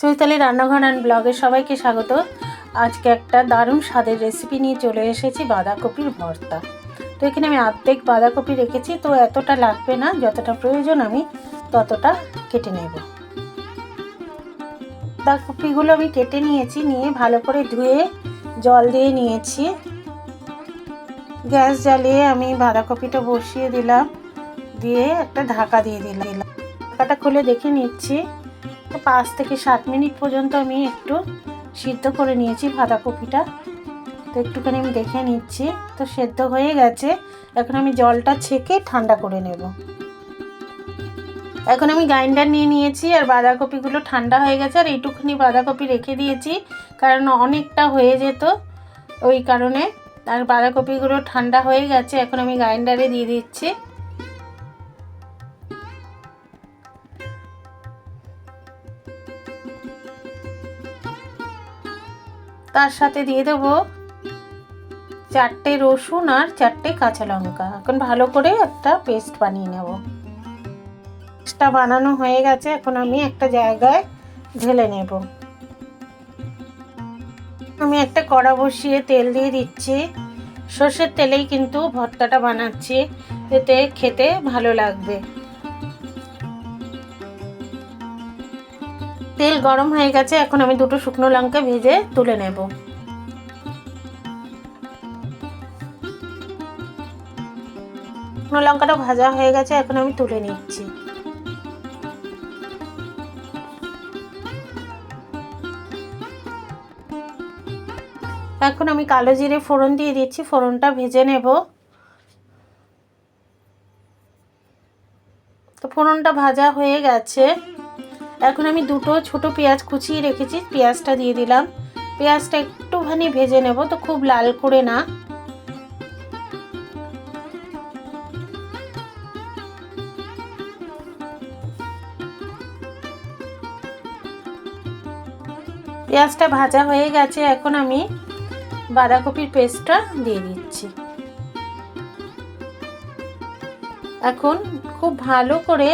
চৈতালি রান্নাঘর অ্যান্ড ব্লগে সবাইকে স্বাগত। আজকে একটা দারুণ স্বাদের রেসিপি নিয়ে চলে এসেছি, বাঁধাকপির ভর্তা। তো এখানে আমি অর্ধেক বাঁধাকপি রেখেছি, তো এতটা লাগবে না, যতটা প্রয়োজন আমি ততটা কেটে নেব। বাঁধাকপিগুলো আমি কেটে নিয়েছি, নিয়ে ভালো করে ধুয়ে জল দিয়ে নিয়েছি। গ্যাস জ্বালিয়ে আমি বাঁধাকপিটা বসিয়ে দিলাম, দিয়ে একটা ঢাকা দিয়ে দিলাম। ঢাকাটা খুলে দেখে নিচ্ছি। পাঁচ থেকে সাত মিনিট পর্যন্ত আমি একটু সিদ্ধ করে নিয়েছি বাঁধাকপিটা। তো একটুখানি আমি দেখে নিচ্ছি। তো সেদ্ধ হয়ে গেছে। এখন আমি জলটা ছেঁকে ঠান্ডা করে নেব। এখন আমি গ্রাইন্ডার নিয়ে নিয়েছি আর বাঁধাকপিগুলো ঠান্ডা হয়ে গেছে আর এইটুখানি বাঁধাকপি রেখে দিয়েছি। কারণ অনেকটা হয়ে যেত ওই কারণে। আর বাঁধাকপিগুলো ঠান্ডা হয়ে গেছে। এখন আমি গ্রাইন্ডারে দিয়ে দিচ্ছি। তার সাথে দিয়ে দেবো চারটে রসুন আর চারটে কাঁচা লঙ্কা। এখন ভালো করে একটা পেস্ট বানিয়ে নেব। পেস্টটা বানানো হয়ে গেছে, এখন আমি একটা জায়গায় ঢেলে নেব। আমি একটা কড়া বসিয়ে তেল দিয়ে দিচ্ছি। সর্ষের তেলেই কিন্তু ভর্তাটা বানাচ্ছি, এতে খেতে ভালো লাগবে। তেল গরম হয়ে গেছে, এখন আমি দুটো শুকনো লঙ্কা ভেজে তুলে নেব। শুকনো লঙ্কাটা ভাজা হয়ে গেছে, এখন আমি তুলে নিচ্ছি। এখন আমি কালো জিরে ফোড়ন দিয়ে দিচ্ছি, ফোড়নটা ভেজে নেব। তো ফোড়নটা ভাজা হয়ে গেছে। এখন আমি দুটো ছোট পেঁয়াজ কুচিয়ে রেখেছি, পেঁয়াজটা দিয়ে দিলাম। পেঁয়াজটা একটুখানি ভেজে নেব, তো খুব লাল করে না। পেঁয়াজটা ভাজা হয়ে গেছে, এখন আমি বাঁধাকপির পেস্টটা দিয়ে দিচ্ছি। এখন খুব ভালো করে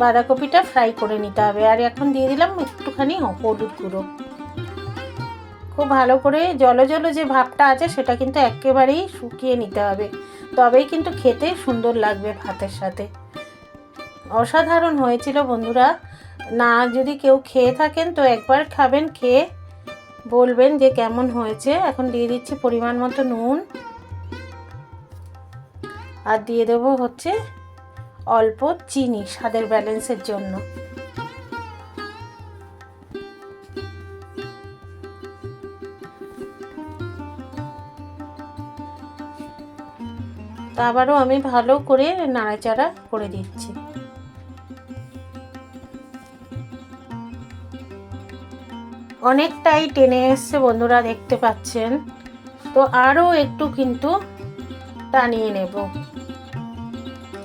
বাঁধাকপিটা ফ্রাই করে নিতে হবে। আর এখন দিয়ে দিলাম একটুখানি হলুদ গুঁড়ো। খুব ভালো করে জলো জলো যে ভাবটা আছে সেটা কিন্তু একেবারেই শুকিয়ে নিতে হবে। তবেই কিন্তু খেতে সুন্দর লাগবে ভাতের সাথে। অসাধারণ হয়েছিল বন্ধুরা। না, যদি কেউ খেয়ে থাকেন তো একবার খাবেন, খেয়ে বলবেন যে কেমন হয়েছে। এখন দিয়ে দিচ্ছি পরিমাণ মতো নুন। আর দিয়ে দেবো হচ্ছে অল্প চিনি স্বাদের ব্যালেন্সের জন্য। আবারও আমি ভালো করে নাড়াচাড়া করে দিচ্ছি। অনেকটাই টেনে এসছে বন্ধুরা, দেখতে পাচ্ছেন। তো আরও একটু কিন্তু টানিয়ে নেব।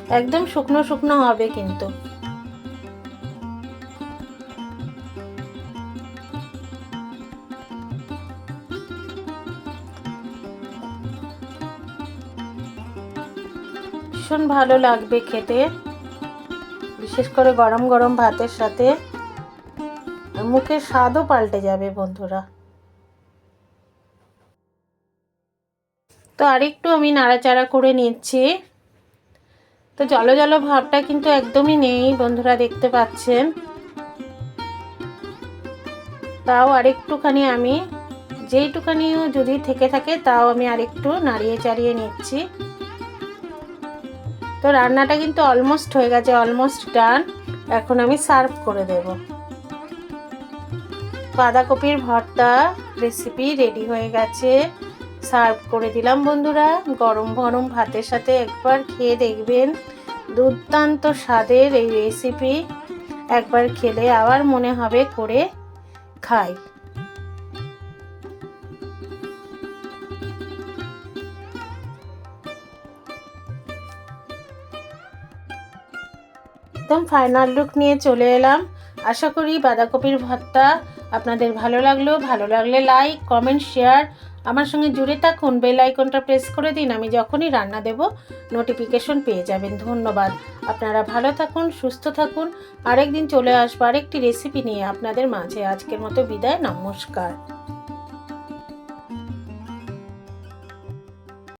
একদম শুকনো শুকনো হবে কিন্তু। ভীষণ ভালো লাগবে খেতে। বিশেষ করে গরম গরম ভাতের সাথে মুখের স্বাদও পাল্টে যাবে বন্ধুরা। তো আরেকটু আমি নাড়াচাড়া করে নিচ্ছি। তো জলো জলো ভাবটা কিন্তু একদমই নেই, বন্ধুরা দেখতে পাচ্ছেন। তাও আরেকটুখানি আমি যেইটুখানিও যদি থেকে থাকে তাও আমি আরেকটু নাড়িয়ে চাড়িয়ে নিচ্ছি। তো রান্নাটা কিন্তু অলমোস্ট হয়ে গেছে অলমোস্ট ডান এখন আমি সার্ভ করে দেব। বাঁধাকপির ভর্তা রেসিপি রেডি হয়ে গেছে। সার্ভ করে দিলাম, বন্ধুরা। গরম গরম ভাতের সাথে একবার খেয়ে দেখবেন। দুর্দান্ত স্বাদের এই রেসিপি একবার খেলে আবার মনে হবে করে খাই। একদম ফাইনাল লুক নিয়ে চলে এলাম। আশা করি বাঁধাকপির ভর্তা আপনাদের ভালো লাগল, ভালো লাগলে লাইক কমেন্ট শেয়ার আমার সঙ্গে জুড়ে থাকুন। বেল আইকনটা প্রেস করে দিন, আমি যখনই রান্না দেব নোটিফিকেশন পেয়ে যাবেন। ধন্যবাদ। আপনারা ভালো থাকুন, সুস্থ থাকুন। আরেকদিন চলে আসব, আরেকটি রেসিপি নিয়ে আপনাদের মাঝে। আজকের মতো বিদায়, নমস্কার।